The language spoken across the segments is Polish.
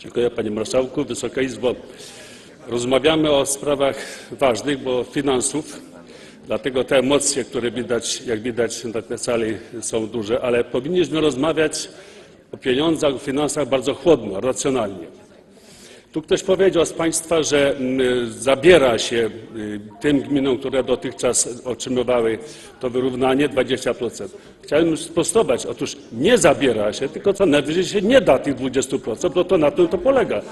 Dziękuję Panie Marszałku. Wysoka Izbo. Rozmawiamy o sprawach ważnych, bo finansów, dlatego te emocje, które widać, jak widać na tej sali są duże, ale powinniśmy rozmawiać o pieniądzach, o finansach bardzo chłodno, racjonalnie. Tu ktoś powiedział z Państwa, że mm, zabiera się y, tym gminom, które dotychczas otrzymywały to wyrównanie 20%. Chciałem sprostować. Otóż nie zabiera się, tylko co najwyżej się nie da tych 20%, bo to na tym to polega.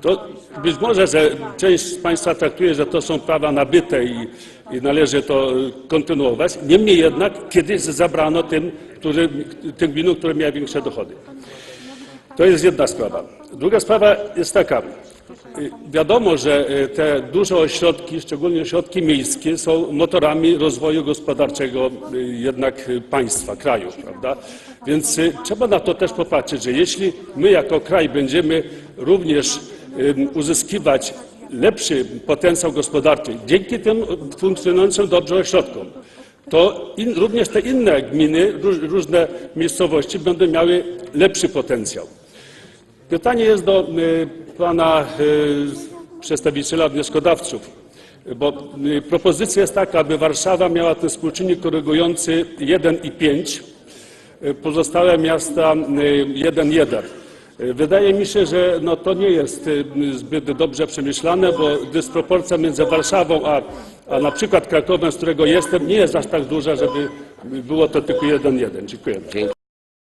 To być może, że część z Państwa traktuje, że to są prawa nabyte i, i należy to kontynuować. Niemniej jednak kiedyś zabrano tym, tym gminom, które miały większe dochody. To jest jedna sprawa. Druga sprawa jest taka. Wiadomo, że y, te duże ośrodki, szczególnie ośrodki miejskie, są motorami rozwoju gospodarczego y, jednak y, państwa, kraju, prawda? Więc trzeba na to też popatrzeć, że jeśli my jako kraj będziemy również uzyskiwać lepszy potencjał gospodarczy dzięki tym funkcjonującym dobrze ośrodkom, to in, również te inne gminy, róż, różne miejscowości będą miały lepszy potencjał. Pytanie jest do y, pana y, przedstawiciela wnioskodawców, bo y, propozycja jest taka, aby Warszawa miała ten współczynnik korygujący 1,5, y, pozostałe miasta y, 1,1. Y, Wydaje mi się, że no, to nie jest zbyt dobrze przemyślane, bo dysproporcja między Warszawą a, a na przykład Krakowem, z którego jestem, nie jest aż tak duża, żeby było to tylko 1,1. Dziękuję.